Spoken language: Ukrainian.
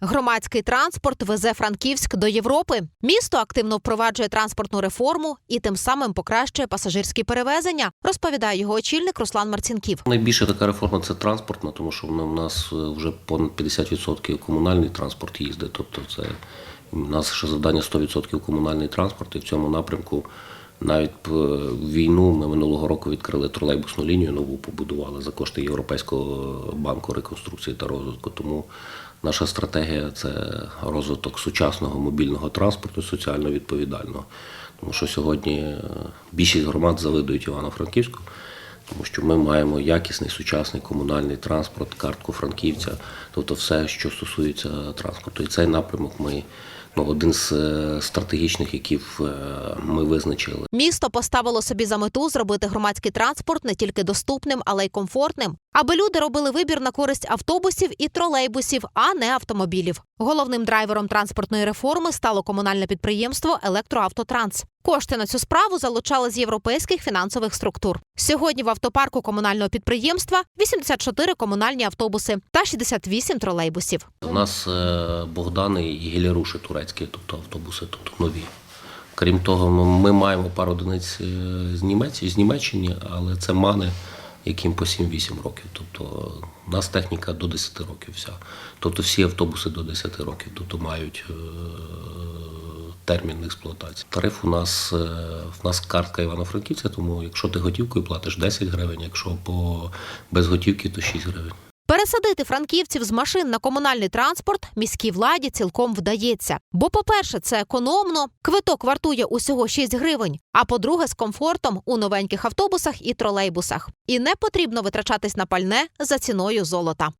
Громадський транспорт везе Франківськ до Європи. Місто активно впроваджує транспортну реформу і тим самим покращує пасажирські перевезення, розповідає його очільник Руслан Марцінків. Найбільша така реформа це транспортна, тому що в нас вже понад 50% комунальний транспорт їздить. Тобто, це у нас ще завдання 100% комунальний транспорт, і в цьому напрямку навіть війну ми минулого року відкрили тролейбусну лінію, нову побудували за кошти Європейського банку реконструкції та розвитку. Тому наша стратегія це розвиток сучасного мобільного транспорту, соціально відповідального. Тому що сьогодні е, більшість громад завидують Івано-Франківську. Тому що ми маємо якісний сучасний комунальний транспорт, картку франківця, тобто все, що стосується транспорту. І цей напрямок ми ну, один з е, стратегічних, які е, ми визначили. Місто поставило собі за мету зробити громадський транспорт не тільки доступним, але й комфортним, аби люди робили вибір на користь автобусів і тролейбусів, а не автомобілів. Головним драйвером транспортної реформи стало комунальне підприємство Електроавтотранс. Кошти на цю справу залучали з європейських фінансових структур. Сьогодні в автопарку комунального підприємства 84 комунальні автобуси та 68 тролейбусів. У нас е, Богдани і Гіляруші турецькі, тобто автобуси, тобто нові. Крім того, ми, ми маємо пару одиниць е, з Німеччини, з Німеччини, але це мани, яким по 7-8 років. Тобто у нас техніка до 10 років вся. Тобто всі автобуси до 10 років, тобто мають е, термін експлуатації. Тариф у нас, е, в нас картка Івано-Франківця, тому якщо ти готівкою платиш 10 гривень, якщо по без готівки, то 6 гривень. Пересадити франківців з машин на комунальний транспорт міській владі цілком вдається. Бо, по-перше, це економно, квиток вартує усього 6 гривень. А по-друге, з комфортом у новеньких автобусах і тролейбусах. І не потрібно витрачатись на пальне за ціною золота.